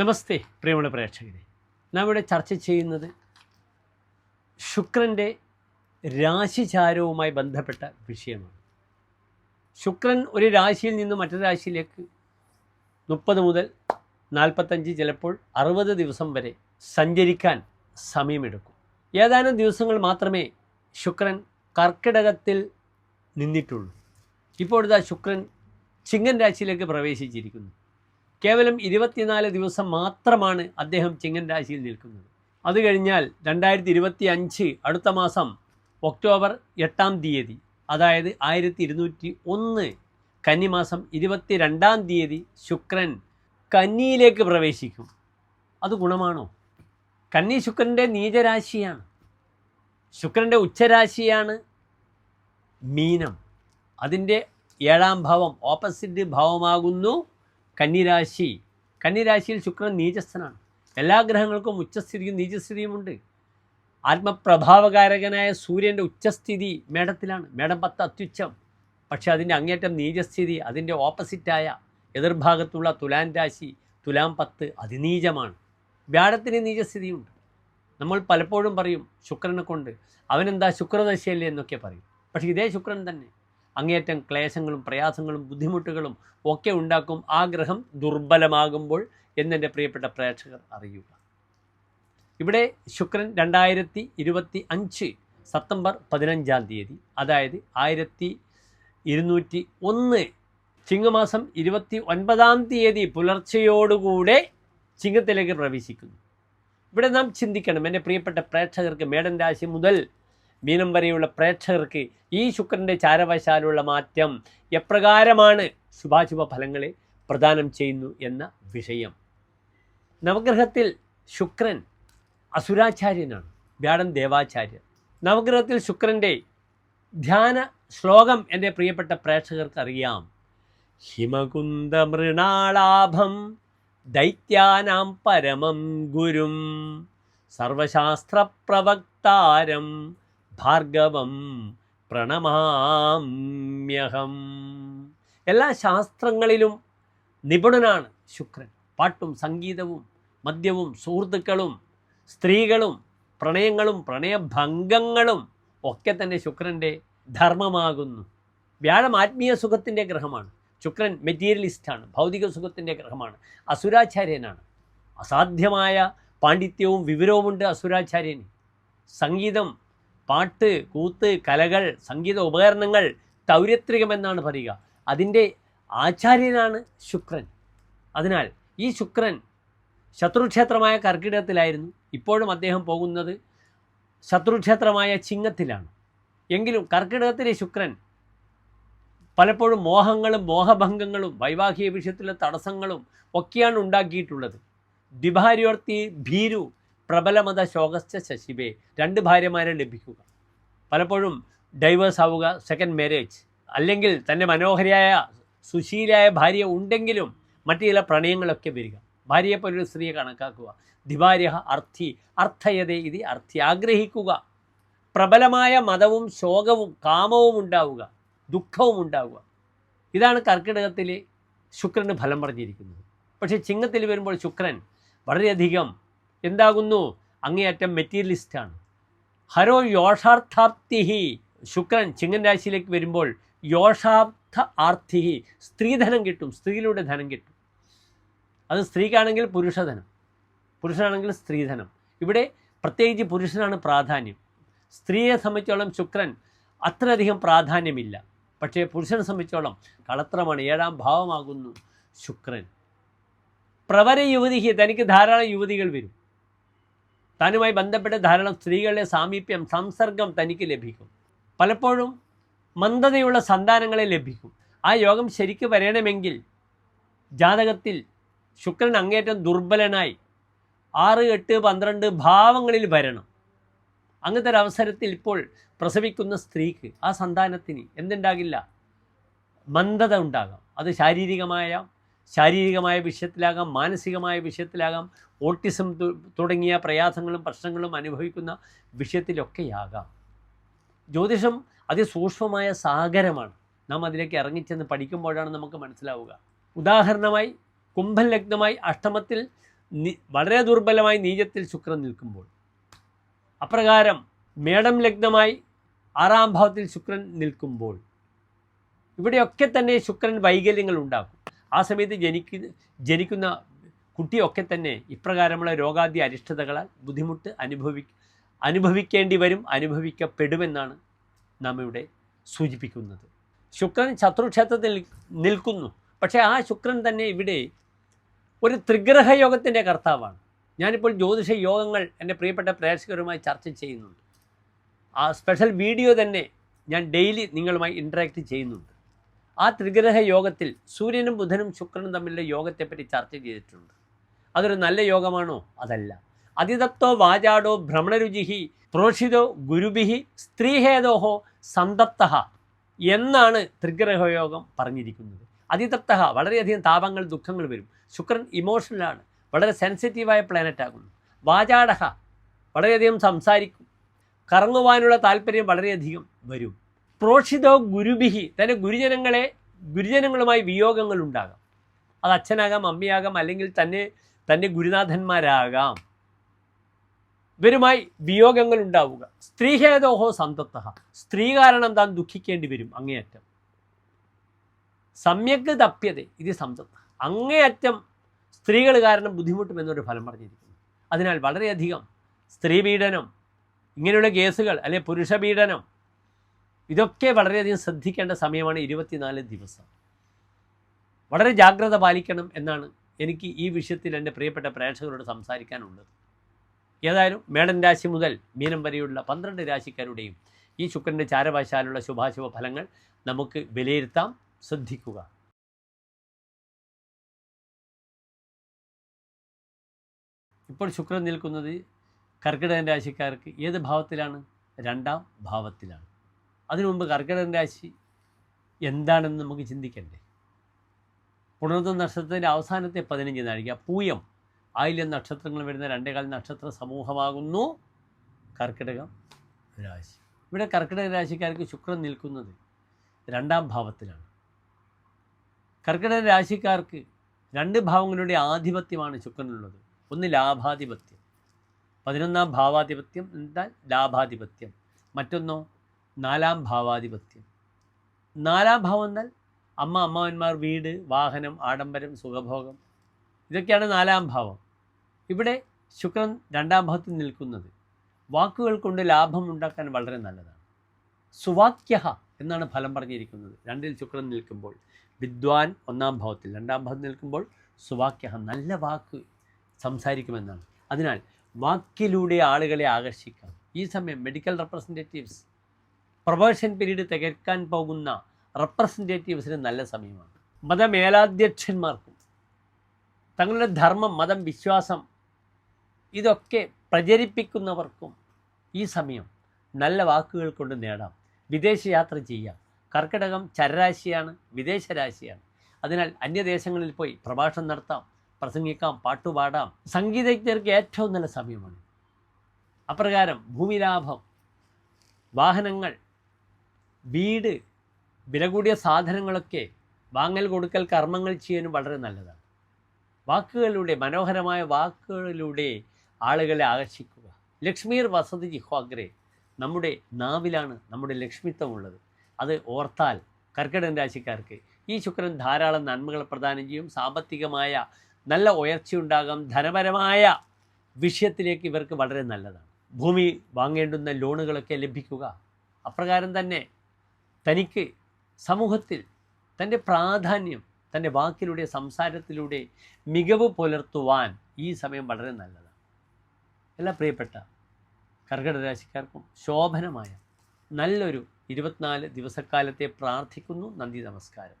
നമസ്തേ പ്രിയമുള്ള പ്രേക്ഷകരെ. നാം ഇവിടെ ചർച്ച ചെയ്യുന്നത് ശുക്രന്റെ രാശിചാരവുമായി ബന്ധപ്പെട്ട വിഷയമാണ്. ശുക്രൻ ഒരു രാശിയിൽ നിന്ന് മറ്റൊരു രാശിയിലേക്ക് മുപ്പത് മുതൽ നാൽപ്പത്തഞ്ച് ചിലപ്പോൾ അറുപത് ദിവസം വരെ സഞ്ചരിക്കാൻ സമയമെടുക്കും. ഏതാനും ദിവസങ്ങൾ മാത്രമേ ശുക്രൻ കർക്കിടകത്തിൽ നിന്നിട്ടുള്ളൂ. ഇപ്പോഴത്തെ ശുക്രൻ ചിങ്ങൻ രാശിയിലേക്ക് പ്രവേശിച്ചിരിക്കുന്നു. കേവലം ഇരുപത്തിനാല് ദിവസം മാത്രമാണ് അദ്ദേഹം ചിങ്ങൻ രാശിയിൽ നിൽക്കുന്നത്. അത് കഴിഞ്ഞാൽ രണ്ടായിരത്തി ഇരുപത്തി അഞ്ച് അടുത്ത മാസം ഒക്ടോബർ എട്ടാം തീയതി അതായത് ആയിരത്തി ഇരുന്നൂറ്റി ഒന്ന് കന്നിമാസം ഇരുപത്തി രണ്ടാം തീയതി ശുക്രൻ കന്നിയിലേക്ക് പ്രവേശിക്കും. അത് ഗുണമാണോ? കന്നി ശുക്രന്റെ നീചരാശിയാണ്. ശുക്രന്റെ ഉച്ചരാശിയാണ് മീനം. അതിന്റെ ഏഴാം ഭാവം ഓപ്പോസിറ്റ് ഭാവമാകുന്നു കന്നിരാശി. കന്നിരാശിയിൽ ശുക്രൻ നീചസ്ഥനാണ്. എല്ലാ ഗ്രഹങ്ങൾക്കും ഉച്ചസ്ഥിതിയും നീചസ്ഥിതിയുമുണ്ട് ആത്മപ്രഭാവകാരകനായ സൂര്യന്റെ ഉച്ചസ്ഥിതി മേടത്തിലാണ്. മേടം പത്ത് അത്യുച്ചം. പക്ഷേ അതിന്റെ അങ്ങേറ്റം നീചസ്ഥിതി അതിന്റെ ഓപ്പോസിറ്റായ എതിർഭാഗത്തുള്ള തുലാൻ രാശി തുലാം പത്ത് അതിനീചമാണ്. വ്യാഴത്തിന് നീചസ്ഥിതിയുണ്ട്. നമ്മൾ പലപ്പോഴും പറയും ശുക്രനെ കൊണ്ട്. അവനെന്താ ശുക്രദശയല്ലേ എന്നൊക്കെ പറയും. പക്ഷേ ഇതേ ശുക്രൻ തന്നെ. അങ്ങേയറ്റം ക്ലേശങ്ങളും പ്രയാസങ്ങളും ബുദ്ധിമുട്ടുകളും ഒക്കെ ഉണ്ടാക്കും ആ ഗ്രഹം ദുർബലമാകുമ്പോൾ എന്നെന്റെ പ്രിയപ്പെട്ട പ്രേക്ഷകർ അറിയുക. ഇവിടെ ശുക്രൻ രണ്ടായിരത്തി ഇരുപത്തി അഞ്ച് സെപ്റ്റംബർ പതിനഞ്ചാം തീയതി അതായത് ആയിരത്തി ഇരുന്നൂറ്റി ഒന്ന് ചിങ്ങമാസം ഇരുപത്തി ഒൻപതാം തീയതി പുലർച്ചയോടുകൂടെ ചിങ്ങത്തിലേക്ക് പ്രവേശിക്കുന്നു. ഇവിടെ നാം ചിന്തിക്കണം എന്റെ പ്രിയപ്പെട്ട പ്രേക്ഷകർക്ക് മേടൻ രാശി മുതൽ മീനം വരെയുള്ള പ്രേക്ഷകർക്ക് ഈ ശുക്രന്റെ ചാരവശാലുള്ള മാറ്റം എപ്രകാരമാണ് ശുഭാശുഭ ഫലങ്ങളെ പ്രദാനം ചെയ്യുന്നു എന്ന വിഷയം. നവഗ്രഹത്തിൽ ശുക്രൻ അസുരാചാര്യനാണ് വ്യാഴൻ ദേവാചാര്യൻ. നവഗ്രഹത്തിൽ ശുക്രന്റെ ധ്യാന ശ്ലോകം എന്റെ പ്രിയപ്പെട്ട പ്രേക്ഷകർക്ക് അറിയാം. ഹിമകുന്ദമൃണാളാഭം ദൈത്യാനാം പരമം ഗുരും. സർവശാസ്ത്രപ്രവക്താരം ഭാർഗവം പ്രണമാമ്യഹം. എല്ലാ ശാസ്ത്രങ്ങളിലും നിപുണനാണ് ശുക്രൻ. പാട്ടും സംഗീതവും മദ്യവും സുഹൃത്തുക്കളും സ്ത്രീകളും പ്രണയങ്ങളും പ്രണയഭംഗങ്ങളും ഒക്കെ തന്നെ ശുക്രന്റെ ധർമ്മമാകുന്നു. വ്യാഴം ആത്മീയ സുഖത്തിന്റെ ഗ്രഹമാണ്. ശുക്രൻ മെറ്റീരിയലിസ്റ്റാണ് ഭൗതിക സുഖത്തിന്റെ ഗ്രഹമാണ്. അസുരാചാര്യനാണ്. അസാധ്യമായ പാണ്ഡിത്യവും വിവരവുമുണ്ട് അസുരാചാര്യന്. സംഗീതം പാട്ട് കൂത്ത് കലകൾ സംഗീത ഉപകരണങ്ങൾ തൗര്യത്രികമെന്നാണ് പറയുക. അതിന്റെ ആചാര്യനാണ് ശുക്രൻ. അതിനാൽ ഈ ശുക്രൻ ശത്രുക്ഷേത്രമായ കർക്കിടകത്തിലായിരുന്നു. ഇപ്പോഴും അദ്ദേഹം പോകുന്നത് ശത്രുക്ഷേത്രമായ ചിങ്ങത്തിലാണ്. എങ്കിലും കർക്കിടകത്തിലെ ശുക്രൻ പലപ്പോഴും മോഹങ്ങളും മോഹഭംഗങ്ങളും വൈവാഹിക വിഷയത്തിലെ തടസ്സങ്ങളും ഒക്കെയാണ് ഉണ്ടാക്കിയിട്ടുള്ളത്. ദ്വിഭാര്യോർത്തി ഭീരു പ്രബലമത ശോകസ്ഥ ശശിബേ രണ്ട് ഭാര്യമാരെ ലഭിക്കുക. പലപ്പോഴും ഡൈവേഴ്സ് ആവുക സെക്കൻഡ് മാരേജ് അല്ലെങ്കിൽ തന്റെ മനോഹരിയായ സുശീലായ ഭാര്യ ഉണ്ടെങ്കിലും മറ്റു ചില പ്രണയങ്ങളൊക്കെ വരിക. ഭാര്യയെപ്പോലൊരു സ്ത്രീയെ കണക്കാക്കുക. ദിവാര്യ അർത്ഥി അർത്ഥയത ഇത് അർത്ഥി. ആഗ്രഹിക്കുക. പ്രബലമായ മതവും ശോകവും കാമവും ഉണ്ടാവുക. ദുഃഖവും ഉണ്ടാവുക. ഇതാണ് കർക്കിടകത്തിൽ ശുക്രന് ഫലം പറഞ്ഞിരിക്കുന്നത്. പക്ഷേ ചിങ്ങത്തിൽ വരുമ്പോൾ ശുക്രൻ വളരെയധികം എന്താകുന്നു? അങ്ങേയറ്റം മെറ്റീരിയലിസ്റ്റാണ് ഹരോ യോഷാർത്ഥാപ്തിഹി ശുക്രൻ ചിങ്ങൻ രാശിയിലേക്ക് വരുമ്പോൾ യോഷാർത്ഥ ആർത്ഥിഹി. സ്ത്രീധനം കിട്ടും സ്ത്രീയിലൂടെ ധനം കിട്ടും. അത് സ്ത്രീക്കാണെങ്കിൽ പുരുഷധനം പുരുഷനാണെങ്കിൽ സ്ത്രീധനം ഇവിടെ പ്രത്യേകിച്ച് പുരുഷനാണ് പ്രാധാന്യം. സ്ത്രീയെ സംബന്ധിച്ചോളം ശുക്രൻ അത്രയധികം പ്രാധാന്യമില്ല. പക്ഷേ പുരുഷനെ സംബന്ധിച്ചോളം കളത്രമാണ് ഏഴാം ഭാവമാകുന്നു ശുക്രൻ. പ്രവര യുവതിക്ക് തനിക്ക് ധാരാളം യുവതികൾ വരും. താനുമായി ബന്ധപ്പെട്ട ധാരാളം സ്ത്രീകളുടെ സാമീപ്യം സംസർഗം തനിക്ക് ലഭിക്കും. പലപ്പോഴും മന്ദതയുള്ള സന്താനങ്ങളെ ലഭിക്കും. ആ യോഗം ശരിക്ക് വരണമെങ്കിൽ ജാതകത്തിൽ ശുക്രൻ അങ്ങേറ്റം ദുർബലനായി ആറ് എട്ട് പന്ത്രണ്ട് ഭാവങ്ങളിൽ വരണം. അങ്ങനത്തെ ഒരു അവസരത്തിൽ ഇപ്പോൾ പ്രസവിക്കുന്ന സ്ത്രീക്ക് ആ സന്താനത്തിന് എന്തുണ്ടാകില്ല? മന്ദത ഉണ്ടാകാം. അത് ശാരീരികമായ ശാരീരികമായ വിഷയത്തിലാകാം മാനസികമായ വിഷയത്തിലാകാം ഓട്ടിസം തുടങ്ങിയ പ്രയാസങ്ങളും പ്രശ്നങ്ങളും അനുഭവിക്കുന്ന വിഷയത്തിലൊക്കെയാകാം. ജ്യോതിഷം അതിസൂക്ഷ്മമായ സാഗരമാണ്. നാം അതിലേക്ക് ഇറങ്ങിച്ചെന്ന് പഠിക്കുമ്പോഴാണ് നമുക്ക് മനസ്സിലാവുക. ഉദാഹരണമായി കുംഭൻ ലഗ്നമായി അഷ്ടമത്തിൽ വളരെ ദുർബലമായി നീചത്തിൽ ശുക്രൻ നിൽക്കുമ്പോൾ. അപ്രകാരം മേടം ലഗ്നമായി ആറാം ഭാവത്തിൽ ശുക്രൻ നിൽക്കുമ്പോൾ. ഇവിടെയൊക്കെ തന്നെ ശുക്രൻ വൈകല്യങ്ങൾ ഉണ്ടാക്കും. ആ സമയത്ത് ജനിക്കുന്ന ജനിക്കുന്ന കുട്ടിയൊക്കെ തന്നെ ഇപ്രകാരമുള്ള രോഗാദ്യ അരിഷ്ടതകളാൽ ബുദ്ധിമുട്ട് അനുഭവി അനുഭവിക്കേണ്ടി വരും അനുഭവിക്കപ്പെടുമെന്നാണ് നാം ഇവിടെ സൂചിപ്പിക്കുന്നത്. ശുക്രൻ ശത്രുക്ഷേത്രത്തിൽ നിൽക്കുന്നു. പക്ഷേ ആ ശുക്രൻ തന്നെ ഇവിടെ ഒരു ത്രിഗ്രഹ യോഗത്തിന്റെ കർത്താവാണ്. ഞാനിപ്പോൾ ജ്യോതിഷ യോഗങ്ങൾ എന്റെ പ്രിയപ്പെട്ട പ്രേക്ഷകരുമായി ചർച്ച ചെയ്യുന്നുണ്ട്. ആ സ്പെഷ്യൽ വീഡിയോ തന്നെ ഞാൻ ഡെയിലി നിങ്ങളുമായി ഇൻട്രാക്ട് ചെയ്യുന്നുണ്ട്. ആ ത്രിഗ്രഹ യോഗത്തിൽ സൂര്യനും ബുധനും ശുക്രനും തമ്മിലുള്ള യോഗത്തെപ്പറ്റി ചർച്ച ചെയ്തിട്ടുണ്ട്. അതൊരു നല്ല യോഗമാണോ? അതല്ല. അതിതപ്തോ വാചാടോ ഭ്രമണരുചിഹി പ്രോഷിതോ ഗുരുബിഹി സ്ത്രീഹേദോഹോ സന്തപ്ത എന്നാണ് ത്രിഗ്രഹ യോഗം പറഞ്ഞിരിക്കുന്നത്. അതിതപ്ത വളരെയധികം താപങ്ങൾ ദുഃഖങ്ങൾ വരും. ശുക്രൻ ഇമോഷണലാണ് വളരെ സെൻസിറ്റീവായ പ്ലാനറ്റ് ആകുന്നു. വാചാടഹ വളരെയധികം സംസാരിക്കും. കറങ്ങുവാനുള്ള താല്പര്യം വളരെയധികം വരും. പ്രോഷിതോ ഗുരുബിഹി തന്റെ ഗുരുജനങ്ങളെ ഗുരുജനങ്ങളുമായി വിയോഗങ്ങൾ ഉണ്ടാകാം. അത് അച്ഛനാകാം അമ്മയാകാം അല്ലെങ്കിൽ തന്നെ തന്റെ ഗുരുനാഥന്മാരാകാം. ഇവരുമായി വിയോഗങ്ങൾ ഉണ്ടാവുക. സ്ത്രീഹേതോഹോ സന്തത്ത സ്ത്രീ കാരണം താൻ ദുഃഖിക്കേണ്ടി വരും അങ്ങേയറ്റം. സമ്യക് തപ്യത ഇത് സംതത്ത അങ്ങേയറ്റം സ്ത്രീകൾ കാരണം ബുദ്ധിമുട്ടുമെന്നൊരു ഫലം പറഞ്ഞിരിക്കുന്നു. അതിനാൽ വളരെയധികം സ്ത്രീപീഡനം ഇങ്ങനെയുള്ള കേസുകൾ അല്ലെ പുരുഷപീഡനം ഇതൊക്കെ വളരെയധികം ശ്രദ്ധിക്കേണ്ട സമയമാണ് ഇരുപത്തിനാല് ദിവസം. വളരെ ജാഗ്രത പാലിക്കണം എന്നാണ് എനിക്ക് ഈ വിഷയത്തിൽ എന്റെ പ്രിയപ്പെട്ട പ്രേക്ഷകരോട് സംസാരിക്കാനുള്ളത്. ഏതായാലും മേടൻ രാശി മുതൽ മീനം വരെയുള്ള പന്ത്രണ്ട് രാശിക്കാരുടെയും ഈ ശുക്രന്റെ ചാരവാശാലുള്ള ശുഭാശുഭ ഫലങ്ങൾ നമുക്ക് വിലയിരുത്താം. ശ്രദ്ധിക്കുക. ഇപ്പോൾ ശുക്രൻ നിൽക്കുന്നത് കർക്കിടകൻ രാശിക്കാർക്ക് ഏത് ഭാവത്തിലാണ്? രണ്ടാം ഭാവത്തിലാണ്. അതിനു മുമ്പ് കർക്കിടക രാശി എന്താണെന്ന് നമുക്ക് ചിന്തിക്കണ്ടേ? പുണർന്ന നക്ഷത്രത്തിന്റെ അവസാനത്തെ പതിനഞ്ച് നാഴിക പൂയം. ആയില്യം നക്ഷത്രങ്ങൾ വരുന്ന രണ്ടേകാൽ നക്ഷത്ര സമൂഹമാകുന്നു കർക്കിടകം രാശി. ഇവിടെ കർക്കിടക രാശിക്കാർക്ക് ശുക്രൻ നിൽക്കുന്നത് രണ്ടാം ഭാവത്തിലാണ്. കർക്കിടക രാശിക്കാർക്ക് രണ്ട് ഭാവങ്ങളുടെ ആധിപത്യമാണ് ശുക്രനുള്ളത്. ഒന്ന് ലാഭാധിപത്യം. പതിനൊന്നാം ഭാവാധിപത്യം എന്നാൽ ലാഭാധിപത്യം. മറ്റൊന്നോ നാലാം ഭാവാധിപത്യം. നാലാം ഭാവം എന്നാൽ അമ്മ അമ്മാവന്മാർ വീട് വാഹനം ആഡംബരം സുഖഭോഗം. ഇതൊക്കെയാണ് നാലാം ഭാവം. ഇവിടെ ശുക്രൻ രണ്ടാം ഭാവത്തിൽ നിൽക്കുന്നത് വാക്കുകൾ കൊണ്ട് ലാഭം ഉണ്ടാക്കാൻ വളരെ നല്ലതാണ്. സുവാക്യ എന്നാണ് ഫലം പറഞ്ഞിരിക്കുന്നത്. രണ്ടിൽ ശുക്രൻ നിൽക്കുമ്പോൾ വിദ്വാൻ ഒന്നാം ഭാവത്തിൽ രണ്ടാം ഭാവത്തിൽ നിൽക്കുമ്പോൾ സുവാക്യ നല്ല വാക്ക് സംസാരിക്കുമെന്നാണ്. അതിനാൽ വാക്കിലൂടെ ആളുകളെ ആകർഷിക്കാം. ഈ സമയം മെഡിക്കൽ റെപ്രസെന്റേറ്റീവ്സ് പ്രൊബേഷൻ പീരീഡ് തികക്കാൻ പോകുന്ന റെപ്രസെന്റേറ്റീവ്സിന് നല്ല സമയമാണ്. മതമേലാധ്യക്ഷന്മാർക്കും തങ്ങളുടെ ധർമ്മം മതം വിശ്വാസം ഇതൊക്കെ പ്രചരിപ്പിക്കുന്നവർക്കും ഈ സമയം നല്ല വാക്കുകൾ കൊണ്ട് നേടാം. വിദേശയാത്ര ചെയ്യാം. കർക്കിടകം ചരരാശിയാണ് വിദേശ രാശിയാണ്. അതിനാൽ അന്യദേശങ്ങളിൽ പോയി പ്രഭാഷണം നടത്താം പ്രസംഗിക്കാം പാട്ടുപാടാം സംഗീതജ്ഞർക്ക് ഏറ്റവും നല്ല സമയമാണ്. അപ്രകാരം ഭൂമിലാഭം വാഹനങ്ങൾ വീട് വില കൂടിയ സാധനങ്ങളൊക്കെ വാങ്ങൽ കൊടുക്കൽ കർമ്മങ്ങൾ ചെയ്യാനും വളരെ നല്ലതാണ്. വാക്കുകളിലൂടെ മനോഹരമായ വാക്കുകളിലൂടെ ആളുകളെ ആകർഷിക്കുക. ലക്ഷ്മീർ വസതി ജിഹ്വാഗ്രെ നമ്മുടെ നാവിലാണ് നമ്മുടെ ലക്ഷ്മിത്വമുള്ളത്. അത് ഓർത്താൽ കർക്കിടൻ രാശിക്കാർക്ക് ഈ ശുക്രൻ ധാരാളം നന്മകൾ പ്രദാനം ചെയ്യും. സാമ്പത്തികമായ നല്ല ഉയർച്ചയുണ്ടാകാം ധനപരമായ വിഷയത്തിലേക്ക് ഇവർക്ക് വളരെ നല്ലതാണ്. ഭൂമി വാങ്ങേണ്ടുന്ന ലോണുകളൊക്കെ ലഭിക്കുക. അപ്രകാരം തന്നെ തനിക്ക് സമൂഹത്തിൽ തന്റെ പ്രാധാന്യം തന്റെ വാക്കിലൂടെ സംസാരത്തിലൂടെ മികവ് പുലർത്തുവാൻ ഈ സമയം വളരെ നല്ലതാണ്. എല്ലാ പ്രിയപ്പെട്ട കർക്കിടക രാശിക്കാർക്കും ശോഭനമായ നല്ലൊരു ഇരുപത്തിനാല് ദിവസക്കാലത്തെ പ്രാർത്ഥിക്കുന്നു. നന്ദി നമസ്കാരം.